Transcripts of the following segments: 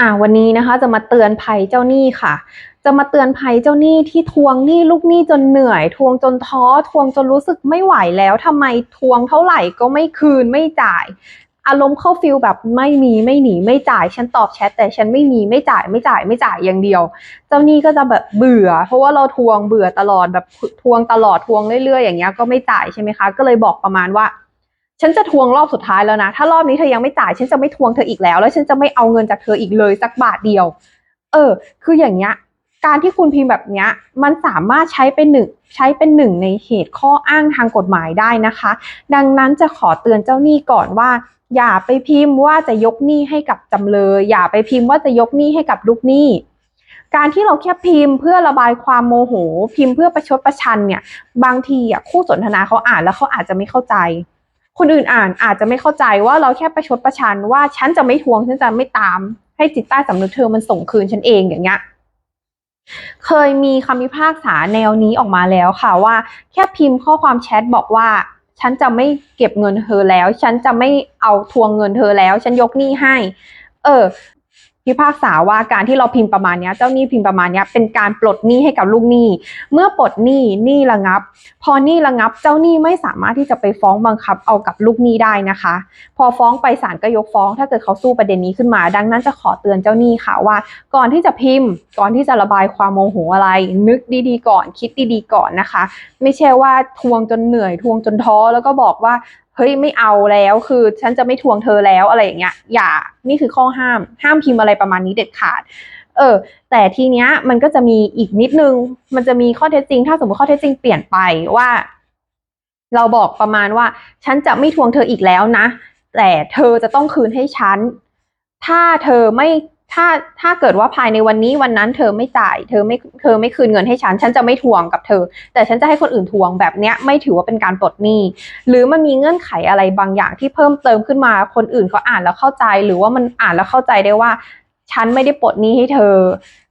อ่าวันนี้นะคะจะมาเตือนภัยเจ้าหนี้ค่ะ จะมาเตือนภัยเจ้าหนี้ที่ทวงหนี้ลูกหนี้จนเหนื่อย ทวงจนท้อทวงจนรู้สึกไม่ไหวแล้วทำไมทวงเท่าไหร่ก็ไม่คืนไม่จ่าย อารมณ์เข้าฟิลแบบไม่มีไม่หนีไม่จ่าย ฉันตอบแชทแต่ฉันไม่มีไม่จ่ายไม่จ่ายไม่จ่ายอย่างเดียว เจ้าหนี้ก็จะแบบเบื่อ เพราะว่าเราทวงเบื่อตลอดแบบทวงตลอดทวงเรื่อยๆ อย่างเงี้ยก็ไม่จ่ายใช่ไหมคะ ก็เลยบอกประมาณว่า ฉันจะทวงรอบสุดท้ายแล้วนะ ถ้ารอบนี้เธอยังไม่จ่ายฉันจะไม่ทวงเธออีกแล้ว แล้วฉันจะไม่เอาเงินจากเธออีกเลยสักบาทเดียว เออ คืออย่างเงี้ย การที่คุณพิมพ์แบบเนี้ย มันสามารถใช้เป็นหนึ่งใช้เป็นหนึ่งในเหตุข้ออ้างทางกฎหมายได้นะคะ ดังนั้นจะขอเตือนเจ้าหนี้ก่อนว่าอย่าไปพิมพ์ว่าจะยกหนี้ให้กับจำเลย อย่าไปพิมพ์ว่าจะยกหนี้ให้กับลูกหนี้ การที่เราแค่พิมพ์เพื่อระบายความโมโห พิมพ์เพื่อประชดประชันเนี่ย บางทีอะคู่สนทนาเขาอ่านแล้วเขาอาจจะไม่เข้าใจ คนอื่นอ่านอาจจะไม่เข้าใจว่าเราแค่ประชดประชันว่าฉันจะไม่ทวงฉันจะไม่ตาม ให้จิตใต้สำนึกเธอมันส่งคืนฉันเองอย่างเงี้ยเคยมีคำพิพากษาแนวนี้ออกมาแล้วค่ะว่า แค่พิมพ์ข้อความแชทบอกว่า ฉันจะไม่เก็บเงินเธอแล้ว ฉันจะไม่เอาทวงเงินเธอแล้ว ฉันยกหนี้ให้ เออ พิพากษาว่าการที่เราพิมพ์ประมาณนี้เจ้าหนี้พิมพ์ประมาณนี้เป็นการปลดหนี้ให้กับลูกหนี้ เมื่อปลดหนี้หนี้ระงับ พอหนี้ระงับ เจ้าหนี้ไม่สามารถที่จะไปฟ้องบังคับเอากับลูกหนี้ได้นะคะ พอฟ้องไปศาลก็ยกฟ้อง ถ้าเกิดเขาสู้ประเด็นนี้ขึ้นมา ดังนั้นจะขอเตือนเจ้าหนี้ค่ะว่า ก่อนที่จะพิมพ์ ก่อนที่จะระบายความโมโหอะไร นึกดีๆ ก่อนคิดดีๆ ก่อนนะคะ ไม่ใช่ว่าทวงจนเหนื่อยทวงจนท้อแล้วก็บอกว่าเฮ้ยไม่เอาแล้วคือฉันจะไม่ทวงเธอแล้วอะไรอย่างเงี้ยอย่านี่คือข้อห้าม ห้ามพิมพ์อะไรประมาณนี้เด็ดขาด เออ แต่ทีเนี้ยมันก็จะมีอีกนิดนึง มันจะมีข้อเท็จจริง ถ้าสมมติข้อเท็จจริงเปลี่ยนไปว่า เราบอกประมาณว่า ฉันจะไม่ทวงเธออีกแล้วนะ แต่เธอจะต้องคืนให้ฉัน ถ้าเธอไม่ ถ้าถ้าเกิดว่าภายในวันนี้วันนั้นเธอไม่จ่าย เธอไม่เธอไม่คืนเงินให้ฉัน ฉันจะไม่ทวงกับเธอ แต่ฉันจะให้คนอื่นทวงแบบเนี้ยไม่ถือว่าเป็นการปลดหนี้ หรือมันมีเงื่อนไขอะไรบางอย่างที่เพิ่มเติมขึ้นมาคนอื่นเขาอ่านแล้วเข้าใจ หรือว่ามันอ่านแล้วเข้าใจได้ว่า ฉันไม่ได้ปลดหนี้ให้เธอ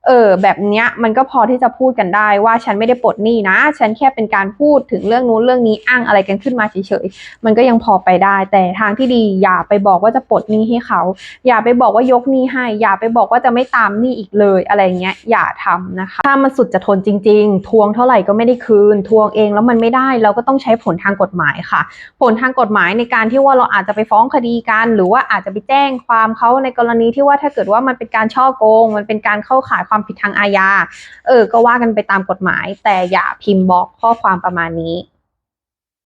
เออแบบเนี้ยมันก็พอที่จะพูดกันได้ว่าฉันไม่ได้ปลดหนี้นะ ฉันแค่เป็นการพูดถึงเรื่องนู้นเรื่องนี้อ้างอะไรกันขึ้นมาเฉยๆมันก็ยังพอไปได้ แต่ทางที่ดีอย่าไปบอกว่าจะปลดหนี้ให้เขา อย่าไปบอกว่ายกหนี้ให้ อย่าไปบอกว่าจะไม่ตามหนี้อีกเลยอะไรเงี้ยอย่าทำนะคะ ถ้ามันสุดจะทนจริง ๆ ทวงเท่าไหร่ก็ไม่ได้คืน ทวงเองแล้วมันไม่ได้เราก็ต้องใช้ผลทางกฎหมายค่ะ ผลทางกฎหมายในการที่ว่าเราอาจจะไปฟ้องคดีกัน หรือว่าอาจจะไปแจ้งความเขาในกรณีที่ว่าถ้าเกิดว่ามันเป็นการช่อโกง มันเป็นการเข้าข่ายความผิดทางอาญาเออ ก็ว่ากันไปตามกฎหมาย แต่อย่าพิมพ์บล็อกข้อความประมาณนี้